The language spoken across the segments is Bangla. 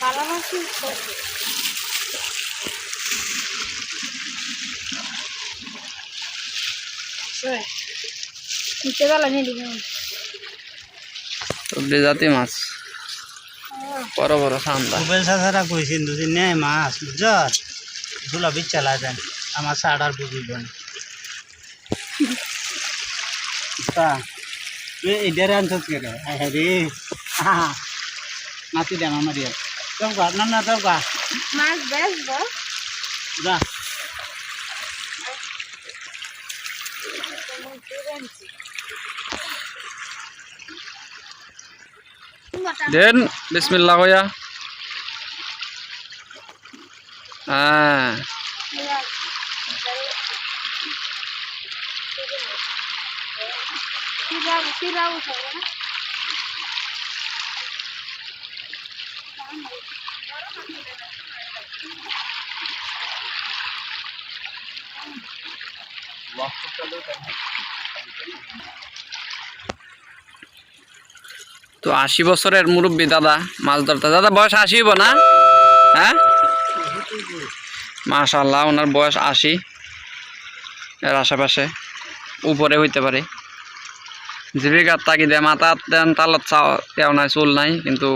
ভালো মাছই নিচে বেলা নিয়ে দিবি সবজি জাতি মাছ বড় বড় সান্দা মোবাইল সারা কইছেন দুদিন নেই মাছ বুঝছ ধুলা বিচ চালা দেন আমার সাড়ার বুঝবেন তা এ এদের আনছত কে রে হ্যাঁ রে নাতি দেন আমার দিয়ে চমকা না না চমকা মাছ বেচবো যা দেন বিসমিল্লাহ কইয়া হ্যাঁ কিরাবো কিরাবো সবাই না তো আশি বছরের মুরব্বী দাদা, মাছ ধরতে। দাদা, বয়স আশি না? হ্যাঁ? মাশাল্লাহ ওনার বয়স আশি। এর আশেপাশে উপরে হইতে পারে। জীবিকার তাগিদে মাথা দেন, তালত চাও তেও নাই চুল নাই, কিন্তু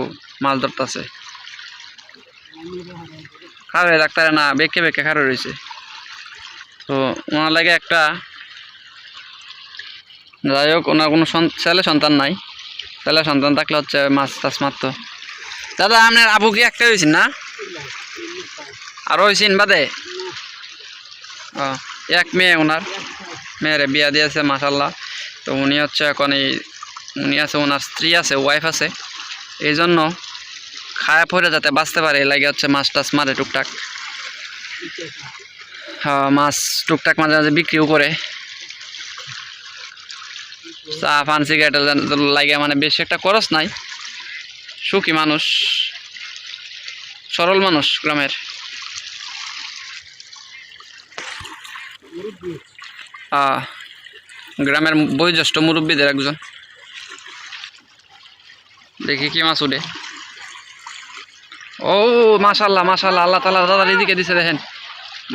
মাছ ধরতেছে। খারে ডাক্তারে না, বেঁকে বেঁকে খারে রয়েছে। তো ওনার লাগে একটা, যাই হোক, ওনার কোনো ছেলে সন্তান নাই। ছেলে সন্তান থাকলে হচ্ছে মাছ টাছ মারতো। দাদা, আপনার আবু কি একটা হয়েছেন না? আরও হয়েছেন বাদে? ও, এক মেয়ে ওনার। মেয়েরে বিয়া দিয়েছে মাসাল্লাহ তো উনি হচ্ছে এখন এই, উনি আছে, ওনার স্ত্রী আছে ওয়াইফ আছে। এই জন্য খায়া পরে যাতে বাঁচতে পারে লাগে হচ্ছে মাছ টাছ মারে টুকটাক। হ্যাঁ মাছ টুকটাক মাঝে মাঝে বিক্রিও করে। চা, পান সিগারেট লাগে মানে বেশি একটা খরচ নাই। সুখী মানুষ, সরল মানুষ গ্রামের। গ্রামের বয়োজ্যেষ্ঠ মুরব্বীদের একজন। দেখি কি মাছ উঠে। ও মাশাল্লাহ মাশাল্লাহ আল্লাহ তালা দাদার এদিকে দিছে দেখেন।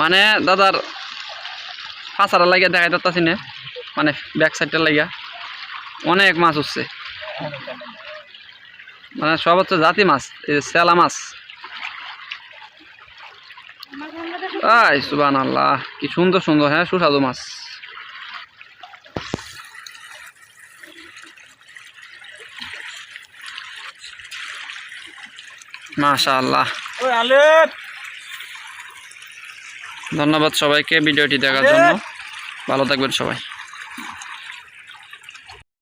মানে দাদার ফাঁসারা লাগিয়া দেখাই যাচ্ছি না। মানে ব্যাক সাইডটা লাগিয়া অনেক মাছ উঠছে। মানে সব হচ্ছে জাতি মাছ এই যে সেলা মাছ। আই সুবান আল্লাহ কি সুন্দর সুন্দর হ্যাঁ সুস্বাদু মাছ। মাশা আল্লাহ ওই আলেপ ধন্যবাদ সবাইকে ভিডিওটি দেখার জন্য। ভালো থাকবেন সবাই।